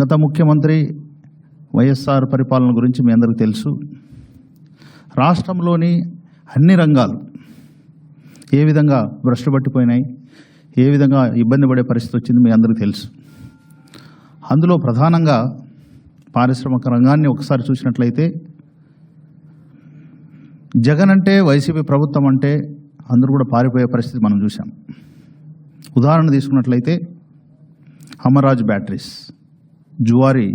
గత ముఖ్యమంత్రి వైఎస్ఆర్ పరిపాలన గురించి మీ అందరికీ తెలుసు. రాష్ట్రంలోని అన్ని రంగాలు ఏ విధంగా భ్రష్టు పట్టిపోయినాయి ఏ విధంగా ఇబ్బంది పడే పరిస్థితి వచ్చింది మీ అందరికీ తెలుసు. అందులో ప్రధానంగా పారిశ్రామిక రంగాన్ని ఒకసారి చూసినట్లయితే జగన్ అంటే వైసీపీ ప్రభుత్వం అంటే అందరూ కూడా పారిపోయే పరిస్థితి మనం చూసాం ఉదాహరణ తీసుకున్నట్లయితే అమరాజ్ బ్యాటరీస్. జువారీ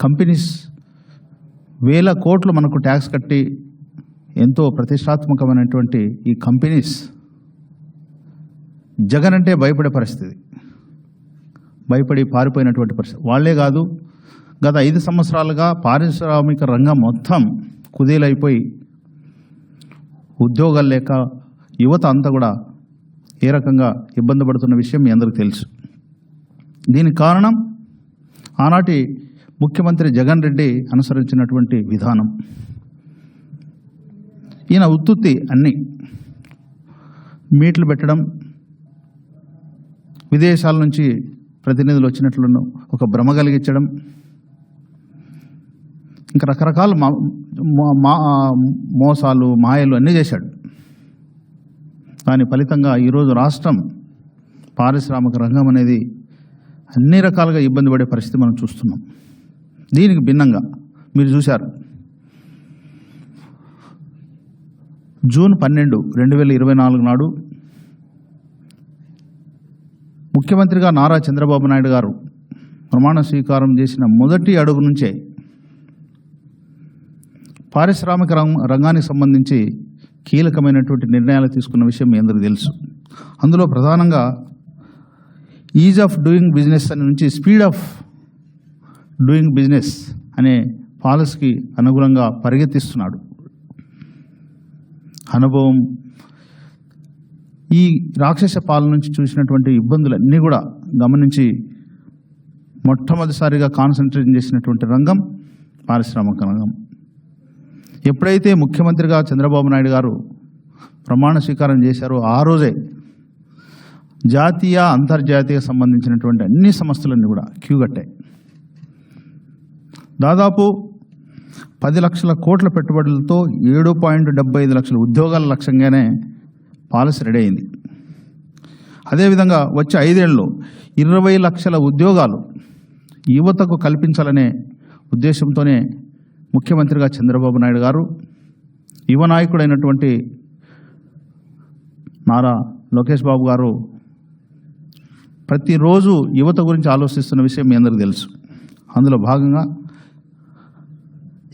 కంపెనీస్ వేల కోట్లు మనకు ట్యాక్స్ కట్టి ఎంతో ప్రతిష్టాత్మకమైనటువంటి ఈ కంపెనీస్ జగన్ అంటే భయపడే పరిస్థితి. భయపడి పారిపోయినటువంటి పరిస్థితి. వాళ్ళే కాదు గత ఐదు సంవత్సరాలుగా పారిశ్రామిక రంగం మొత్తం కుదేలైపోయి ఉద్యోగాలు లేక యువత అంతా కూడా ఏ రకంగా ఇబ్బంది పడుతున్న విషయం మీ అందరికీ తెలుసు. దీనికి కారణం ఆనాటి ముఖ్యమంత్రి జగన్ రెడ్డి అనుసరించినటువంటి విధానం. ఈయన ఉత్తుత్తి అన్నీ మీట్లు పెట్టడం విదేశాల నుంచి ప్రతినిధులు వచ్చినట్లను ఒక భ్రమ కలిగించడం ఇంకా రకరకాల మా- మా- మోసాలు మాయలు అన్నీ చేశాడు. దాని ఫలితంగా ఈరోజు రాష్ట్రం పారిశ్రామిక రంగం అనేది అన్ని రకాలుగా ఇబ్బంది పడే పరిస్థితి మనం చూస్తున్నాం. దీనికి భిన్నంగా మీరు చూశారు. జూన్ పన్నెండు రెండు వేల ఇరవై నాలుగు నాడు ముఖ్యమంత్రిగా నారా చంద్రబాబు నాయుడు గారు ప్రమాణ స్వీకారం చేసిన మొదటి అడుగు నుంచే పారిశ్రామిక రంగ రంగానికి సంబంధించి కీలకమైనటువంటి నిర్ణయాలు తీసుకున్న విషయం మీ అందరికీ తెలుసు. అందులో ప్రధానంగా ఈజ్ ఆఫ్ డూయింగ్ బిజినెస్ అని నుంచి స్పీడ్ ఆఫ్ డూయింగ్ బిజినెస్ అనే పాలసీకి అనుగుణంగా పరిగెత్తిస్తున్నాడు. అనుభవం ఈ రాక్షస పాలన నుంచి చూసినటువంటి ఇబ్బందులన్నీ కూడా గమనించి మొట్టమొదటిసారిగా కాన్సన్ట్రేట్ చేసినటువంటి రంగం పారిశ్రామిక రంగం. ఎప్పుడైతే ముఖ్యమంత్రిగా చంద్రబాబు నాయుడు గారు ప్రమాణ స్వీకారం చేశారో ఆ రోజే జాతీయ అంతర్జాతీయ సంబంధించినటువంటి అన్ని సంస్థలన్నీ కూడా క్యూ కట్టాయి దాదాపు పది లక్షల కోట్ల పెట్టుబడులతో ఏడు పాయింట్ డెబ్బై ఐదు లక్షల ఉద్యోగాల లక్ష్యంగానే పాలసీ రెడీ అయింది. అదేవిధంగా వచ్చే ఐదేళ్ళు ఇరవై లక్షల ఉద్యోగాలు యువతకు కల్పించాలనే ఉద్దేశంతోనే ముఖ్యమంత్రిగా చంద్రబాబు నాయుడు గారు యువ నాయకుడైనటువంటి నారా లోకేష్ బాబు గారు ప్రతిరోజు యువత గురించి ఆలోచిస్తున్న విషయం మీ అందరికీ తెలుసు. అందులో భాగంగా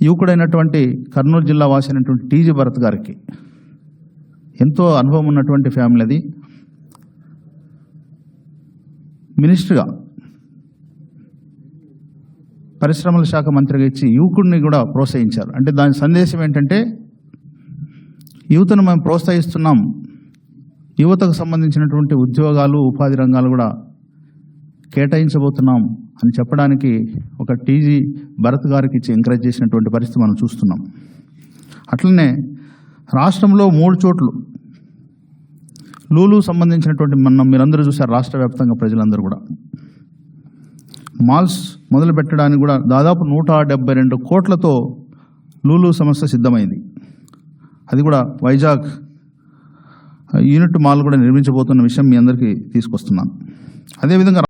యువకుడైనటువంటి కర్నూలు జిల్లా వాసి అయినటువంటి టీజీ భరత్ గారికి ఎంతో అనుభవం ఉన్నటువంటి ఫ్యామిలీ అది. మినిస్టర్గా పరిశ్రమల శాఖ మంత్రిగా ఇచ్చి యువకుడిని కూడా ప్రోత్సహించారు. అంటే దాని సందేశం ఏంటంటే యువతను మేము ప్రోత్సహిస్తున్నాం యువతకు సంబంధించినటువంటి ఉద్యోగాలు ఉపాధి రంగాలు కూడా కేటాయించబోతున్నాం అని చెప్పడానికి ఒక టీజీ భరత్ గారికి ఇచ్చి ఎంకరేజ్ చేసినటువంటి పరిస్థితి మనం చూస్తున్నాం. అట్లనే రాష్ట్రంలో మూడు చోట్లు లూలు సంబంధించినటువంటి మనం మీరందరూ చూసారు రాష్ట్ర వ్యాప్తంగా ప్రజలందరూ కూడా. మాల్స్ మొదలు పెట్టడానికి కూడా దాదాపు నూట డెబ్బై రెండు కోట్లతో లూలు సంస్థ సిద్ధమైంది. అది కూడా వైజాగ్ యూనిట్ మాల్ కూడా నిర్మించబోతున్న విషయం మీ అందరికీ తీసుకొస్తున్నాను. అదేవిధంగా